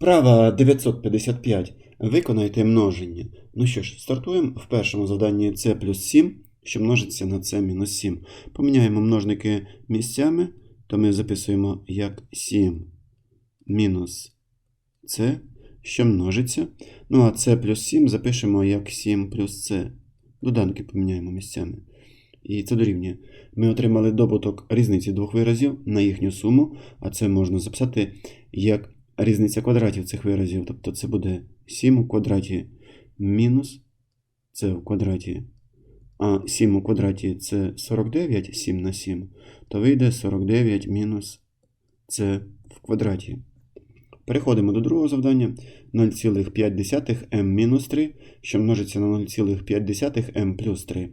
Вправа 955. Виконайте множення. Ну що ж, стартуємо в першому завданні c плюс 7, що множиться на c мінус 7. Поміняємо множники місцями, то ми записуємо як 7 мінус c, що множиться. Ну а c плюс 7 запишемо як 7 плюс c. Доданки поміняємо місцями. І це дорівнює. Ми отримали добуток різниці двох виразів на їхню суму, а це можна записати як різниця квадратів цих виразів. Тобто це буде 7 у квадраті мінус це в квадраті. А 7 у квадраті це 49, 7 на 7, то вийде 49 мінус це в квадраті. Переходимо до другого завдання. 0,5 m мінус 3, що множиться на 0,5 m плюс 3.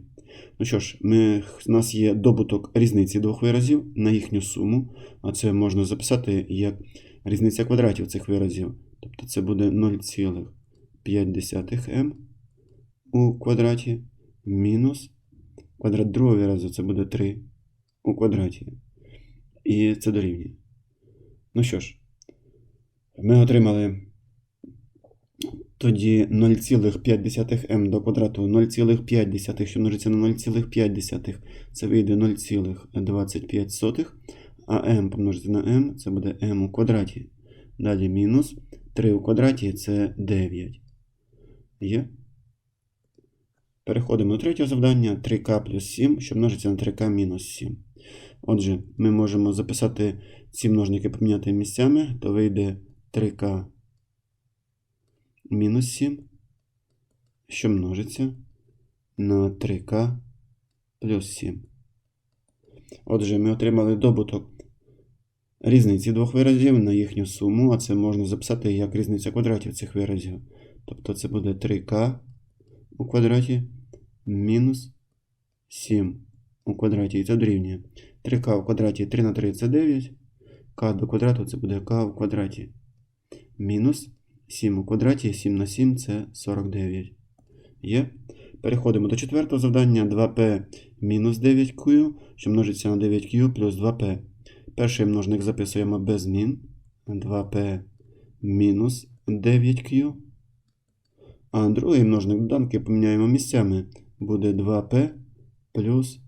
Ну що ж, ми, у нас є добуток різниці двох виразів на їхню суму, а це можна записати як різниця квадратів цих виразів. Тобто це буде 0,5m у квадраті мінус квадрат другого виразу це буде 3 у квадраті. І це дорівнює. Ну що ж, ми отримали тоді 0,5m до квадрату 0,5, що множиться на 0,5, це вийде 0,25, а m помножити на m, це буде m у квадраті. Далі мінус 3 у квадраті це 9. Є? Переходимо до третього завдання 3k плюс 7, що множиться на 3k мінус 7. Отже, ми можемо записати ці множники поміняти місцями, то вийде 3k мінус 7, що множиться на 3k плюс 7. Отже, ми отримали добуток різниці двох виразів на їхню суму, а це можна записати як різниця квадратів цих виразів. Тобто це буде 3k у квадраті мінус 7 у квадраті. І це дорівнює 3k у квадраті 3 на 3 це 9. k до квадрату це буде k у квадраті. Мінус 7 у квадраті, 7 на 7 це 49. Є. Переходимо до четвертого завдання 2p мінус 9q, що множиться на 9q плюс 2p. Перший множник записуємо без змін. 2p мінус 9q. А другий множник доданки поміняємо місцями. Буде 2p плюс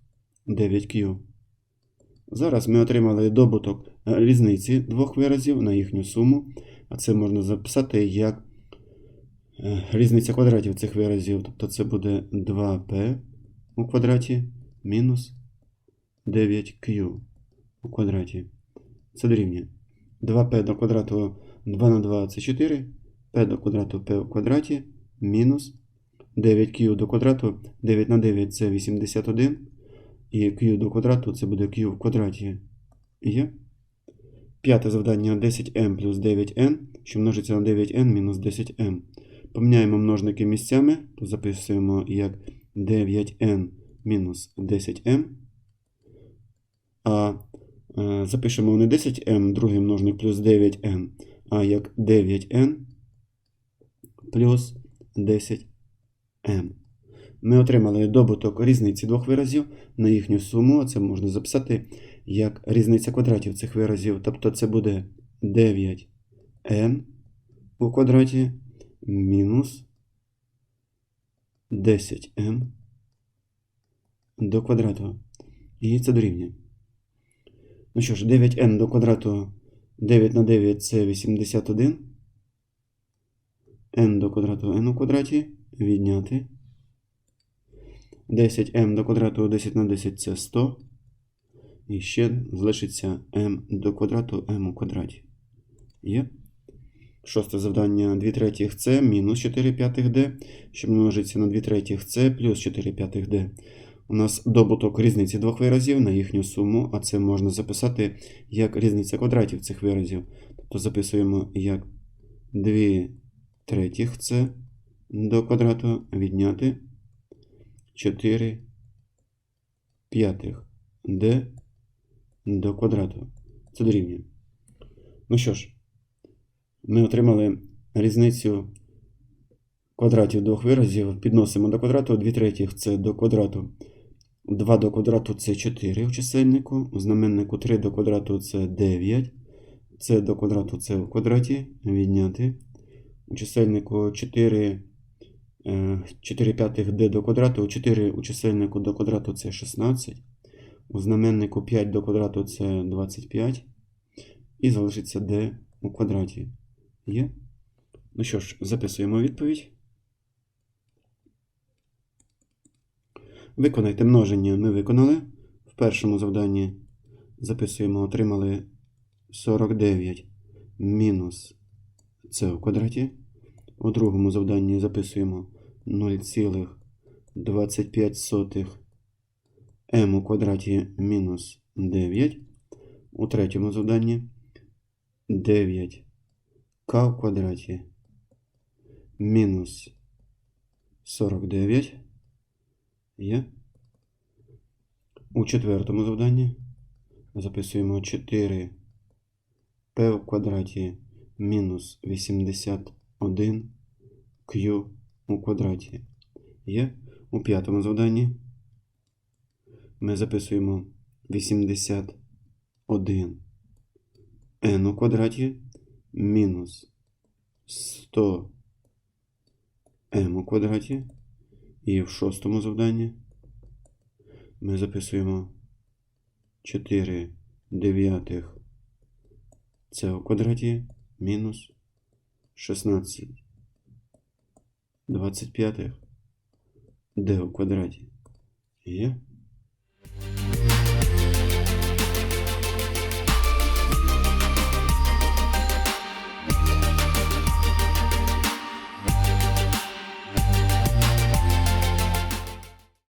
9q. Зараз ми отримали добуток різниці двох виразів на їхню суму. А це можна записати як різниця квадратів цих виразів. Тобто це буде 2p у квадраті мінус 9q у квадраті. Це дорівнює 2p до квадрату 2 на 2 це 4, p до квадрату p у квадраті мінус 9q до квадрату 9 на 9 це 81. І q до квадрату це буде q в квадраті. Є. П'яте завдання 10m плюс 9n, що множиться на 9n мінус 10m. Поміняємо множники місцями, то записуємо як 9n мінус 10m. А запишемо не 10m, другий множник плюс 9n, а як 9n плюс 10m. Ми отримали добуток різниці двох виразів на їхню суму. Це можна записати як різниця квадратів цих виразів. Тобто це буде 9n у квадраті мінус 10m до квадрату. І це дорівнює. Ну що ж, 9n до квадрату 9 на 9 це 81. n до квадрату n у квадраті відняти. 10m до квадрату 10 на 10 це 100. І ще залишиться m до квадрату m у квадраті. Є. Шосте завдання 2 третіх це мінус 4 п'ятих d, що множиться на 2 третіх це плюс 4 п'ятих d. У нас добуток різниці двох виразів на їхню суму, а це можна записати як різниця квадратів цих виразів. Тобто записуємо як 2 третіх це до квадрату відняти 4 п'ятих d до квадрату. Це дорівнює. Ну що ж, ми отримали різницю квадратів двох виразів. Підносимо до квадрату 2 третіх це до квадрату. 2 до квадрату це 4 у чисельнику. У знаменнику 3 до квадрату це 9. С до квадрату С в квадраті відняти. У чисельнику 4, е, 4 п'ятих d до квадрату, 4 у чисельнику до квадрату це 16. У знаменнику 5 до квадрату це 25. І залишиться d у квадраті. Є? Ну що ж, записуємо відповідь. Виконайте множення ми виконали. В першому завданні записуємо, отримали 49 мінус c в квадраті. У другому завданні записуємо 0,25 m у квадраті мінус 9. У третьому завданні 9 к в квадраті мінус 49 є. У четвертому завданні записуємо 4 p в квадраті мінус 81 q у квадраті є. У п'ятому завданні ми записуємо 81 n у квадраті мінус 100 m у квадраті. І в шостому завданні ми записуємо 4 дев'ятих це у квадраті мінус 16 25 d у квадраті. Є?